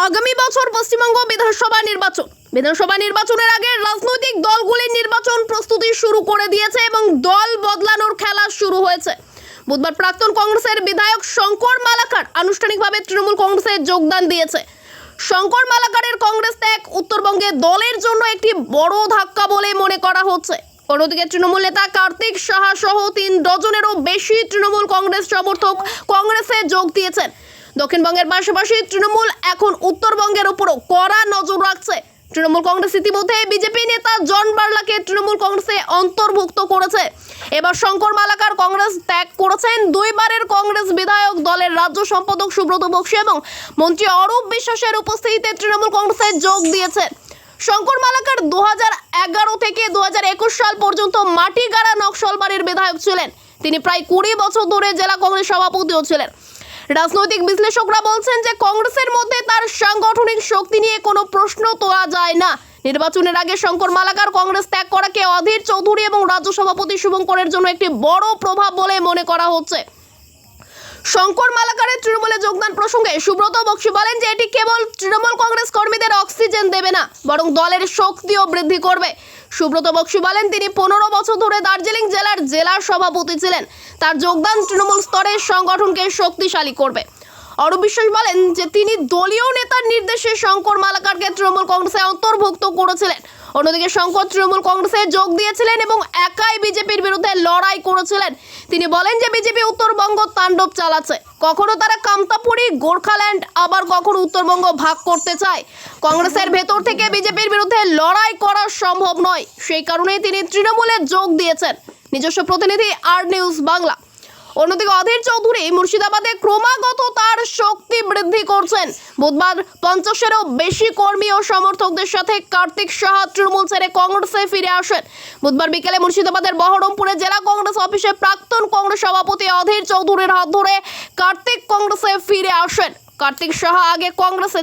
আগামী বছর পশ্চিমবঙ্গ বিধানসভা নির্বাচন। বিধানসভা নির্বাচনের আগে রাজনৈতিক দলগুলির নির্বাচন প্রস্তুতি শুরু করে দিয়েছে এবং দল বদলানোর খেলা শুরু হয়েছে। বুধবার প্রাক্তন কংগ্রেসের বিধায়ক শঙ্কর মালাকার আনুষ্ঠানিকভাবে তৃণমূল কংগ্রেসে যোগদান দিয়েছে। শঙ্কর মালাকারের কংগ্রেস ত্যাগ উত্তরবঙ্গে দলের জন্য একটি বড় ধাক্কা বলে মনে করা হচ্ছে। অন্যদিকে তৃণমূল নেতা কার্তিক সাহা সহ তিন ডজনেরও বেশি তৃণমূল কংগ্রেস সমর্থক কংগ্রেসে যোগ দিয়েছেন। দক্ষিণবঙ্গের পাশাপাশি তৃণমূল এখন উত্তরবঙ্গের উপরও কড়া নজর রাখছে। তৃণমূল কংগ্রেস ইতিমধ্যে বিজেপি নেতা জন বার্লাকে তৃণমূল কংগ্রেসে অন্তর্ভুক্ত করেছে। এবার শঙ্কর মালাকার কংগ্রেস ত্যাগ করেছেন। দুইবারের কংগ্রেস বিধায়ক দলের রাজ্য সম্পাদক সুব্রত বক্সী এবং মন্ত্রী অরূপ বিশ্বাসের উপস্থিতিতে তৃণমূল কংগ্রেসে যোগ দিয়েছেন শঙ্কর মালাকার দু থেকে দু সাল পর্যন্ত মাটিগাড়া নকশালবাড়ির বিধায়ক ছিলেন। তিনি প্রায় কুড়ি বছর ধরে জেলা কংগ্রেস সভাপতিও ছিলেন। রাজনৈতিক বিশ্লেষকরা বলছেন যে কংগ্রেসের মধ্যে তার সাংগঠনিক শক্তি নিয়ে কোনো প্রশ্ন তোলা যায় না। নির্বাচনের আগে শঙ্কর মালাকার কংগ্রেস ত্যাগ করাকে অধীর চৌধুরী এবং রাজ্য সভাপতি শুভঙ্করের জন্য একটি বড় প্রভাব বলে মনে করা হচ্ছে। শঙ্কর মালাকারের তৃণমূলে যোগদান প্রসঙ্গে সুব্রত বক্সী বলেন যে এটি কেবল তৃণমূল কংগ্রেস কর্মীদের অক্সিজেন দেবে না, বরং দলের শক্তিও বৃদ্ধি করবে। সুব্রত বক্সী বলেন, তিনি পনেরো বছর ধরে দার্জিলিং জেলার জেলার সভাপতি ছিলেন। তার যোগদান তৃণমূল স্তরের সংগঠনকে শক্তিশালী করবে। অরূপ বিশ্বাস বলেন যে তিনি দলীয় নেতার নির্দেশে শঙ্কর মালাকারকে তৃণমূল কংগ্রেসে অন্তর্ভুক্ত করেছিলেন। অন্যদিকে শঙ্কর তৃণমূল কংগ্রেসে যোগ দিয়েছিলেন এবং একাই বিজেপির বিরুদ্ধে লড়াই করেছিলেন। তিনি বলেন যে বিজেপি উত্তরবঙ্গ তাণ্ডব চালাচ্ছে। কখনো তারা কামতাপুরি গোর্খাল্যান্ড, আবার কখনো উত্তরবঙ্গ ভাগ করতে চায়। কংগ্রেসের ভেতর থেকে বিজেপির বিরুদ্ধে লড়াই করা সম্ভব নয়। সেই কারণেই তিনি তৃণমূলে যোগ দিয়েছেন। নিজস্ব প্রতিনিধি আর নিউজ বাংলা। অন্যদিকে অধীর চৌধুরী মুর্শিদাবাদে ক্রমাগত তার শক্তি বৃদ্ধি করছেন। বুধবার পঞ্চাশেরও বেশি কর্মী ও সমর্থকদের সাথে কার্তিক সাহা তৃণমূল ছেড়ে কংগ্রেসে ফিরে আসেন। বুধবার বিকেলে মুর্শিদাবাদের বহরমপুরে জেলা কংগ্রেস অফিসে প্রাক্তন কংগ্রেস সভাপতি অধীর চৌধুরীর হাত ধরে কার্তিক কংগ্রেসে ফিরে আসেন। কার্তিক সাহা আগে কংগ্রেসে